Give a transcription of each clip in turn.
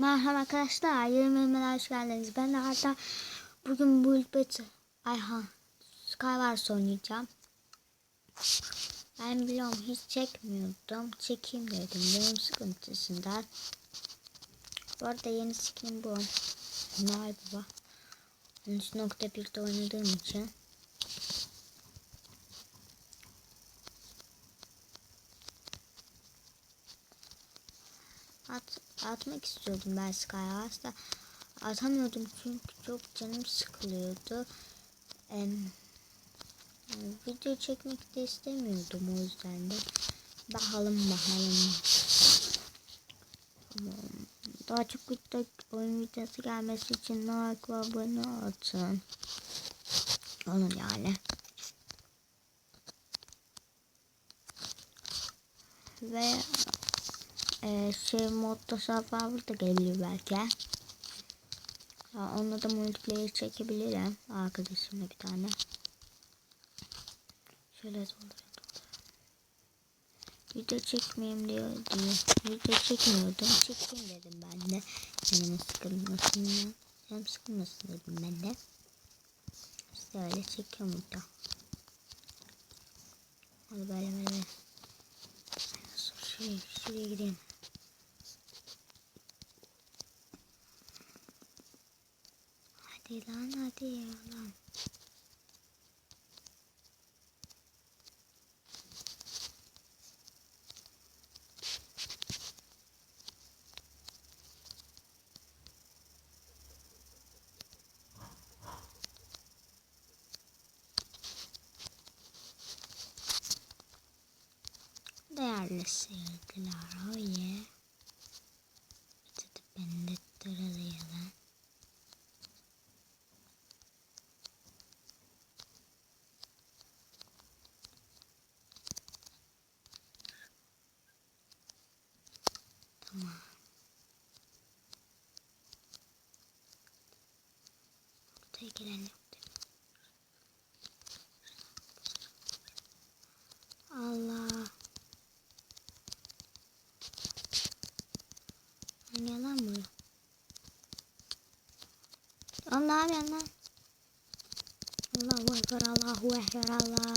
Merhaba arkadaşlar, yeni bölüme hoş geldiniz. Ben hatta bugün bu ilbet Ayhan Skywars oynayacağım. Ben biliyorum hiç çekmiyordum. Çekeyim dedim benim sıkıntısından. Bu arada yeni skin bu. Noel Baba. 13.1'de oynadığım için. Atmak istiyordum ben Skywars'ta. Atamıyordum çünkü çok canım sıkılıyordu. Em, video çekmek de istemiyordum o yüzden de. Bakalım bakalım. Daha çok oyun videosu gelmesi için like ve abone atın. Olun yani. Ve e, şey modda Survivor da geliyor belki. Ya, onunla da multiplayer çekebilirim. Arkadaşımla bir tane. Şöyle doldurayım Video çekmeyeyim diyor diye. Video çekmiyordum. Çekeyim dedim ben de. Canımın sıkılmasından. Canım sıkılmasın dedim ben de. İşte öyle çekiyorum video. Hadi böyle böyle. Şuraya, şuraya gideyim. Hadi lan hadi lan. Değerli seyirciler, oye. Bitti ben de tırılayalım. мене. Лава грала, гуе грала.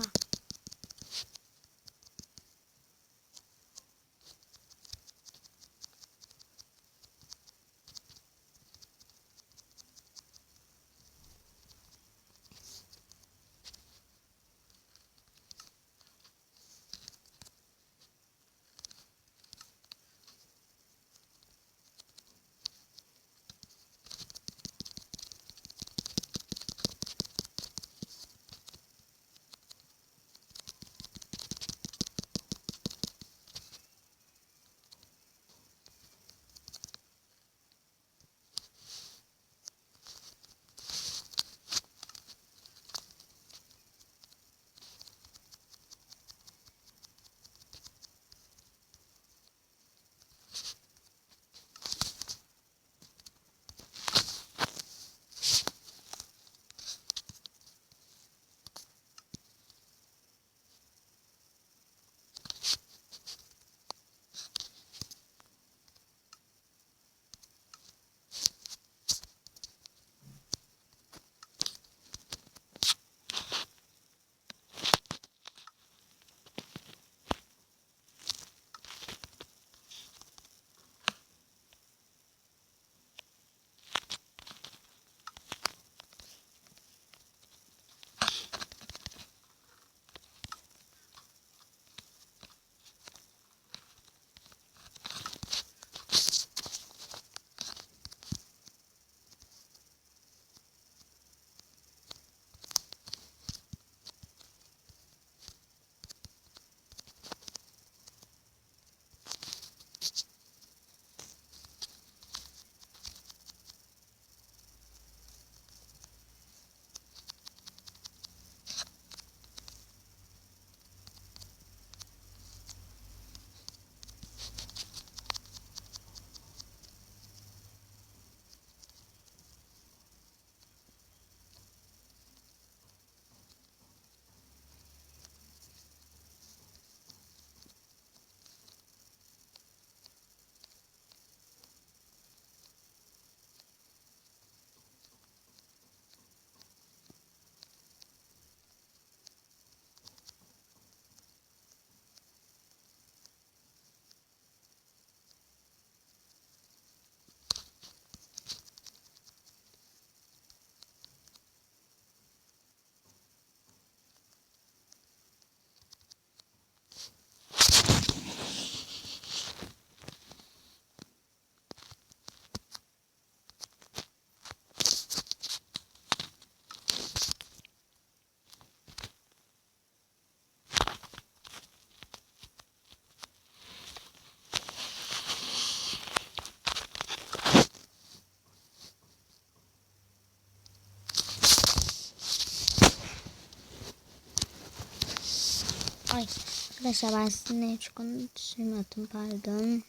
Allah. Arkadaşlar ben sizinle hiç konuşmadım pardon.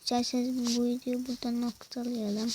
İsterseniz bu videoyu burada noktalayalım.